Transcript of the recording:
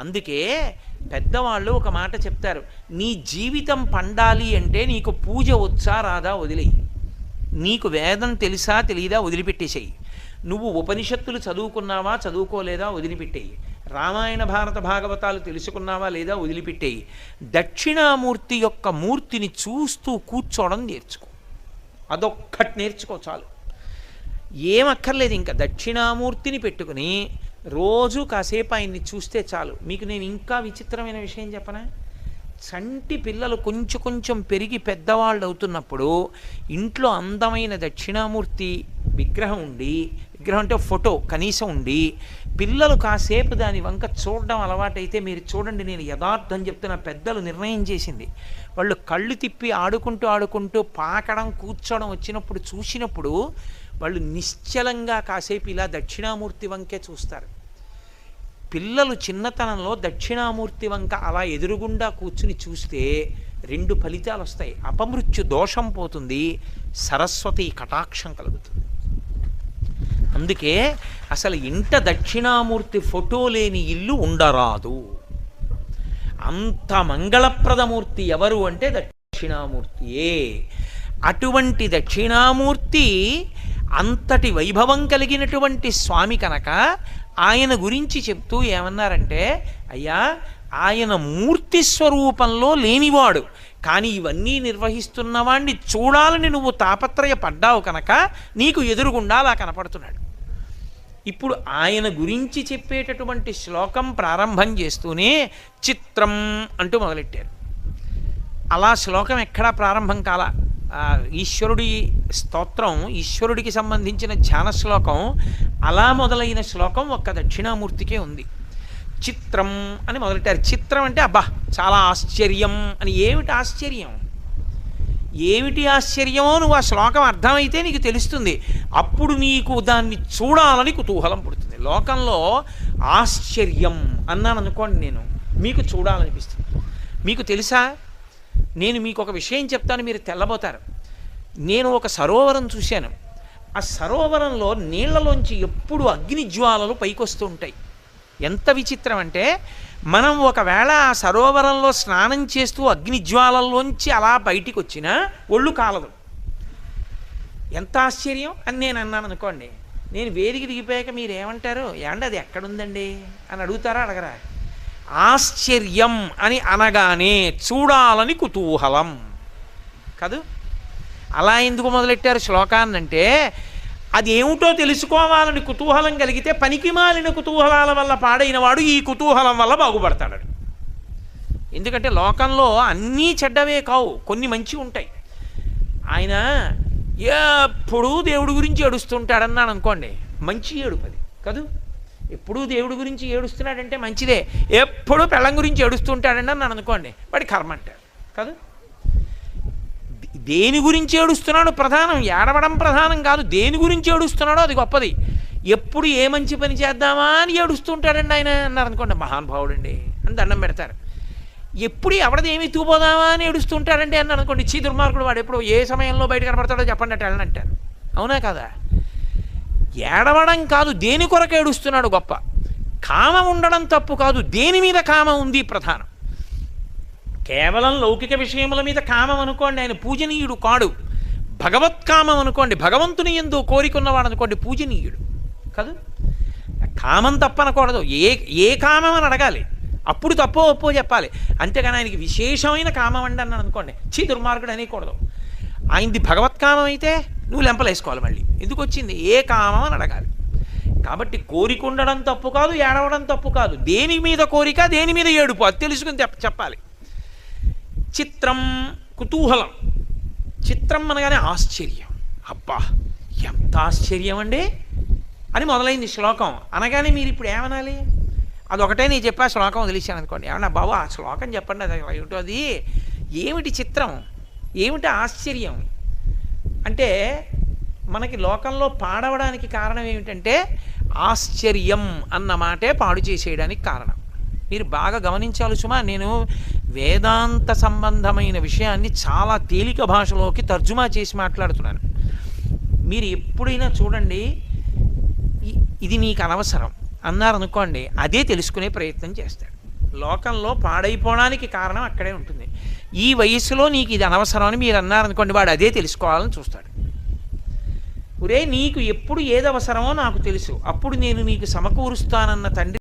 అందుకే పెద్దవాళ్ళు ఒక మాట చెప్తారు నీ జీవితం పండాలి అంటే నీకు పూజ వచ్చా రాదా వదిలేయి. నీకు వేదం తెలుసా తెలియదా వదిలిపెట్టేసేయి. నువ్వు ఉపనిషత్తులు చదువుకున్నావా చదువుకోలేదా వదిలిపెట్టేయి. రామాయణ భారత భాగవతాలు తెలుసుకున్నావా లేదా వదిలిపెట్టేయి. దక్షిణామూర్తి యొక్క మూర్తిని చూస్తూ కూర్చోవడం నేర్చుకో. అదొక్కటి నేర్చుకో చాలు. ఏమక్కర్లేదు ఇంకా. దక్షిణామూర్తిని పెట్టుకుని రోజు కాసేపు ఆయన్ని చూస్తే చాలు. మీకు నేను ఇంకా విచిత్రమైన విషయం చెప్పనా? చంటి పిల్లలు కొంచెం కొంచెం పెరిగి పెద్దవాళ్ళు అవుతున్నప్పుడు ఇంట్లో అందమైన దక్షిణామూర్తి విగ్రహం ఉండి విగ్రహం అంటే ఫోటో కనీసం ఉండి పిల్లలు కాసేపు దాని వంక చూడడం అలవాటైతే మీరు చూడండి నేను యథార్థం చెప్తున్న పెద్దలు నిర్ణయం చేసింది. వాళ్ళు కళ్ళు తిప్పి ఆడుకుంటూ ఆడుకుంటూ పాకడం కూర్చోవడం వచ్చినప్పుడు చూసినప్పుడు వాళ్ళు నిశ్చలంగా కాసేపు ఇలా దక్షిణామూర్తి వంకే చూస్తారు. పిల్లలు చిన్నతనంలో దక్షిణామూర్తి వంక అలా ఎదురుగుండా కూర్చుని చూస్తే రెండు ఫలితాలు వస్తాయి అపమృత్యు దోషం పోతుంది సరస్వతి కటాక్షం కలుగుతుంది. అందుకే అసలు ఇంట దక్షిణామూర్తి ఫోటో లేని ఇల్లు ఉండరాదు. అంత మంగళప్రదమూర్తి ఎవరు అంటే దక్షిణామూర్తియే. అటువంటి దక్షిణామూర్తి అంతటి వైభవం కలిగినటువంటి స్వామి కనుక ఆయన గురించి చెప్తూ ఏమన్నారంటే అయ్యా ఆయన మూర్తి స్వరూపంలో లేనివాడు కానీ ఇవన్నీ నిర్వహిస్తున్నవాణ్ణి చూడాలని నువ్వు తాపత్రయ పడ్డావు కనుక నీకు ఎదురుగుండా అలా కనపడుతున్నాడు. ఇప్పుడు ఆయన గురించి చెప్పేటటువంటి శ్లోకం ప్రారంభం చేస్తూనే చిత్రం అంటూ మొదలెట్టారు. అలా శ్లోకం ఎక్కడా ప్రారంభం కాల. ఈశ్వరుడి స్తోత్రం ఈశ్వరుడికి సంబంధించిన ధ్యాన శ్లోకం అలా మొదలైన శ్లోకం ఒక్క దక్షిణామూర్తికే ఉంది. చిత్రం అని మొదలెట్టారు. చిత్రం అంటే అబ్బా చాలా ఆశ్చర్యం అని ఏమిటి ఆశ్చర్యం? ఏమిటి ఆశ్చర్యమో నువ్వు ఆ శ్లోకం అర్థమైతే నీకు తెలుస్తుంది. అప్పుడు నీకు దాన్ని చూడాలని కుతూహలం పుడుతుంది. లోకంలో ఆశ్చర్యం అన్నాను అనుకోండి నేను. మీకు చూడాలనిపిస్తుంది. మీకు తెలుసా? నేను మీకు ఒక విషయం చెప్తాను మీరు తెల్లబోతారు. నేను ఒక సరోవరం చూశాను. ఆ సరోవరంలో నీళ్ళలోంచి ఎప్పుడు అగ్నిజ్వాలలు పైకొస్తూ ఉంటాయి. ఎంత విచిత్రం అంటే మనం ఒకవేళ ఆ సరోవరంలో స్నానం చేస్తూ అగ్ని జ్వాలల్లోంచి అలా బయటికి వచ్చినా ఒళ్ళు కాలదు. ఎంత ఆశ్చర్యం అని నేను అన్నాను అనుకోండి. నేను వేదిక దిగిపోయాక మీరు ఏమంటారు ఏమండి అది ఎక్కడుందండి? అని అడుగుతారా అడగరా? ఆశ్చర్యం అని అనగానే చూడాలని కుతూహలం. కాదు? అలా ఎందుకు మొదలెట్టారు శ్లోకాన్ని అంటే అది ఏమిటో తెలుసుకోవాలని కుతూహలం కలిగితే పనికి మాలిన కుతూహలాల వల్ల పాడైన వాడు ఈ కుతూహలం వల్ల బాగుపడతాడు. ఎందుకంటే లోకంలో అన్నీ చెడ్డవే కావు కొన్ని మంచి ఉంటాయి. ఆయన ఎప్పుడూ దేవుడి గురించి ఏడుస్తుంటాడన్నాను అనుకోండి మంచి ఏడుపది కదూ? ఎప్పుడూ దేవుడి గురించి ఏడుస్తున్నాడంటే మంచిదే ఎప్పుడూ పెళ్ళం గురించి ఏడుస్తుంటాడని అని అనుకోండి వాడి కర్మ అంటారు కాదు? దేని గురించి ఏడుస్తున్నాడు ప్రధానం? ఏడవడం ప్రధానం కాదు. దేని గురించి ఏడుస్తున్నాడో అది గొప్పది. ఎప్పుడు ఏ మంచి పని చేద్దామా అని ఏడుస్తుంటాడండి ఆయన అన్నారు అనుకోండి మహానుభావుడండి అని దండం పెడతారు. ఎప్పుడు ఎవడది ఏమి తూపోదామా అని ఏడుస్తుంటాడండి అన్నారు అనుకోండి చీ దుర్మార్గుడు వాడు ఎప్పుడు ఏ సమయంలో బయట కనపడతాడో చెప్పండి అట్ట వెళ్ళనంటారు. అవునా కదా? ఏడవడం కాదు దేని కొరకు ఏడుస్తున్నాడు గొప్ప? కామం ఉండడం తప్పు కాదు దేని మీద కామం ఉంది ప్రధానం? కేవలం లౌకిక విషయముల మీద కామం అనుకోండి ఆయన పూజనీయుడు కాడు. భగవత్కామం అనుకోండి భగవంతుని ఎందు కోరికున్నవాడు అనుకోండి పూజనీయుడు. కాదు? కామం తప్పనకూడదు. ఏ ఏ కామం అని అడగాలి. అప్పుడు తప్పో ఒప్పో చెప్పాలి. అంతేగాని ఆయనకి విశేషమైన కామం అండి అన్నాను అనుకోండి చీ దుర్మార్గుడు అనేకూడదు. ఆయనది భగవత్కామం అయితే నువ్వు లెంపలేసుకోవాలి మళ్ళీ. ఎందుకు వచ్చింది? ఏ కామం అని అడగాలి. కాబట్టి కోరిక ఉండడం తప్పు కాదు ఏడవడం తప్పు కాదు. దేని మీద కోరిక దేని మీద ఏడుపు? అది తెలుసుకుని చెప్ప- చెప్పాలి. చిత్రం కుతూహలం. చిత్రం అనగానే ఆశ్చర్యం. అబ్బా ఎంత ఆశ్చర్యం అండి. అని మొదలైంది శ్లోకం. అనగానే మీరు ఇప్పుడు ఏమనాలి? అదొకటే నేను చెప్పా శ్లోకం వదిలేశాను అనుకోండి. ఏమన్నా బాబు ఆ శ్లోకం చెప్పండి అది ఏమిటో అది ఏమిటి చిత్రం? ఏమిటి ఆశ్చర్యం? అంటే మనకి లోకంలో పాడవడానికి కారణం ఏమిటంటే ఆశ్చర్యం అన్న మాటే పాడు చేసేయడానికి కారణం. మీరు బాగా గమనించాలి సుమా నేను వేదాంత సంబంధమైన విషయాన్ని చాలా తేలిక భాషలోకి తర్జుమా చేసి మాట్లాడుతున్నాను. మీరు ఎప్పుడైనా చూడండి ఇది నీకు అనవసరం అన్నారనుకోండి అదే తెలుసుకునే ప్రయత్నం చేస్తాడు. లోకంలో పాడైపోవడానికి కారణం అక్కడే ఉంటుంది. ఈ వయసులో నీకు ఇది అనవసరం అని మీరు అన్నారనుకోండి వాడు అదే తెలుసుకోవాలని చూస్తాడు. ఒరే నీకు ఎప్పుడు ఏది అవసరమో నాకు తెలుసు. అప్పుడు నేను నీకు సమకూరుస్తానన్న తండ్రి